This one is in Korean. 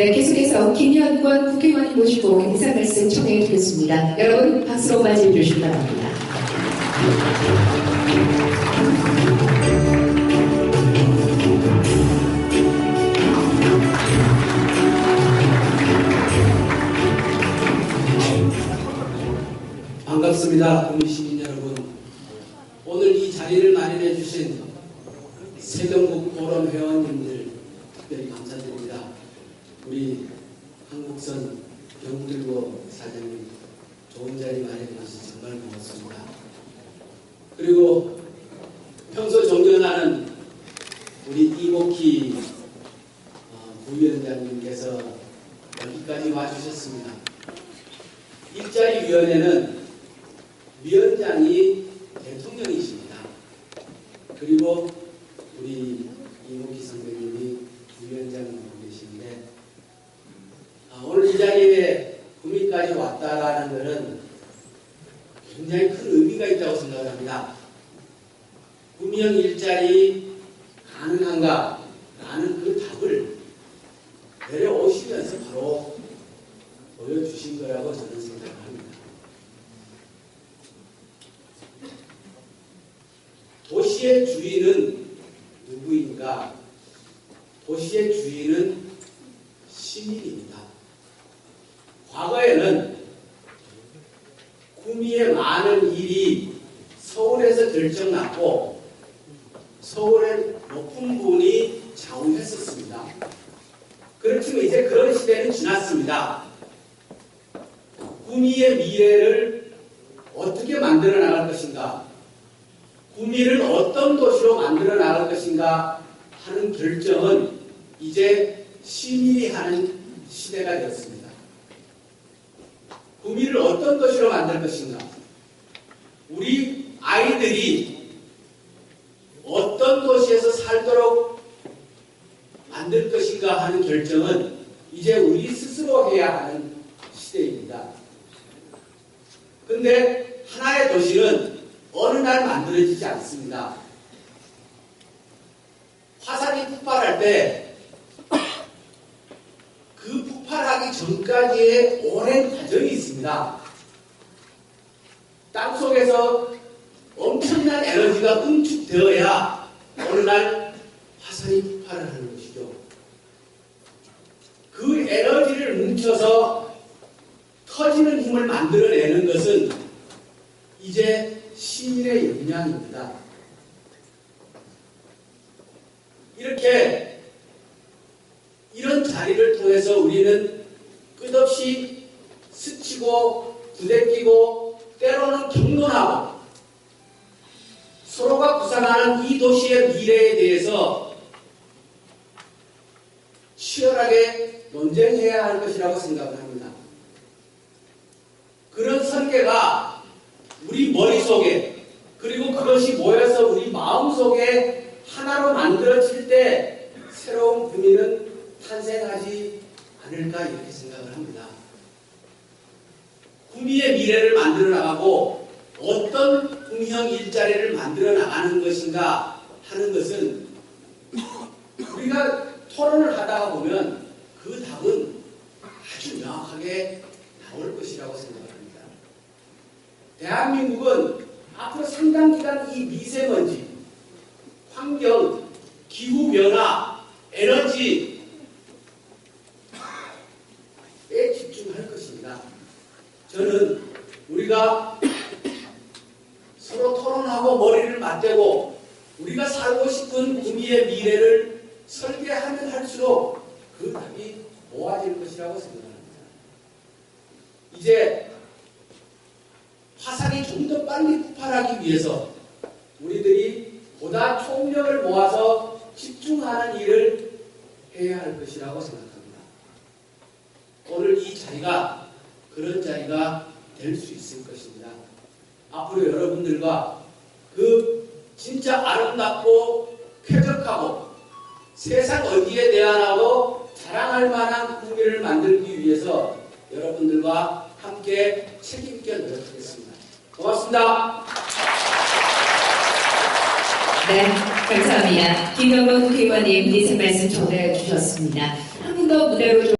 네, 계속해서 김현권 국회의원님 모시고 인사 말씀 청해 드리겠습니다. 여러분 박수로 맞이해 주시기 바랍니다. 반갑습니다. 국민 시민 여러분. 오늘 이 자리를 마련해 주신 세경국 포럼 회원님들 특별히 감사드립니다. 우리 한국선 경들고 사장님 좋은 자리 마련해 주셔서 정말 고맙습니다. 그리고 평소 존경하는 우리 이복희 어, 부위원장님께서 여기까지 와주셨습니다. 일자리위원회는 위원장이 대통령이십니다. 그리고 우리 이목희 선배님이 위원장으로 계신데 아, 오늘 이 자리에 왔다라는 것은 굉장히 큰 의미가 있다고 생각합니다. 구미형 일자리 가능한가? 라는 그 답을 내려오시면서 바로 보여주신 거라고 저는 생각합니다. 도시의 주인은 누구인가? 도시의 주인은 시민입니다. 과거에는 구미의 많은 일이 서울에서 결정났고 서울의 높은 분이 좌우했었습니다. 그렇지만 이제 그런 시대는 지났습니다. 구미의 미래를 어떻게 만들어 나갈 것인가? 구미를 어떤 도시로 만들어 나갈 것인가 하는 결정은 이제 시민이 하는 시대가 되었습니다. 구미를 어떤 도시로 만들 것인가? 우리 아이들이 어떤 도시에서 살도록 만들 것인가 하는 결정은 이제 우리 스스로 해야 하는 시대입니다. 근데 하나의 도시는 어느 날 만들어지지 않습니다. 화산이 폭발할 때 그 폭발하기 전까지의 오랜 과정이 있습니다. 땅 속에서 엄청난 에너지가 응축되어야 어느 날 화산이 폭발을 하는 것이죠. 그 에너지를 뭉쳐서 터지는 힘을 만들어내는 것은 이제 시민의 역량입니다. 이렇게 이런 자리를 통해서 우리는 끝없이 스치고 부대끼고 때로는 경론하고 서로가 구상하는 이 도시의 미래에 대해서 치열하게 논쟁해야 할 것이라고 생각을 합니다. 그런 설계가 우리 머릿속에 그리고 그것이 모여서 우리 마음속에 하나로 만들어질 때 새로운 구미는 탄생하지 않을까 이렇게 생각을 합니다. 구미의 미래를 만들어 나가고 어떤 구미형 일자리를 만들어 나가는 것인가 하는 것은 우리가 토론을 하다가 보면 그 답은 아주 명확하게 나올 것이라고 생각합니다. 대한민국은 앞으로 상당 기간 이 미세먼지, 환경, 기후변화, 에너지 에 집중할 것입니다. 저는 우리가 서로 토론하고 머리를 맞대고 우리가 살고 싶은 구미의 미래를 설계하면 할수록 그 답이 모아질 것이라고 생각합니다. 이제 화산이 좀 더 빨리 폭발하기 위해서 우리들이 보다 총력을 모아서 집중하는 일을 해야 할 것이라고 생각합니다. 오늘 이 자리가 될 수 있을 것입니다. 앞으로 여러분들과 그 진짜 아름답고 쾌적하고 세상 어디에 대안하고 자랑할 만한 국민을 만들기 위해서 여러분들과 함께 책임있게 노력하겠습니다. 고맙습니다. 네, 감사합니다. 김영건 국회의원님 인사 말씀 전해 주셨습니다. 한분더 무대로 좀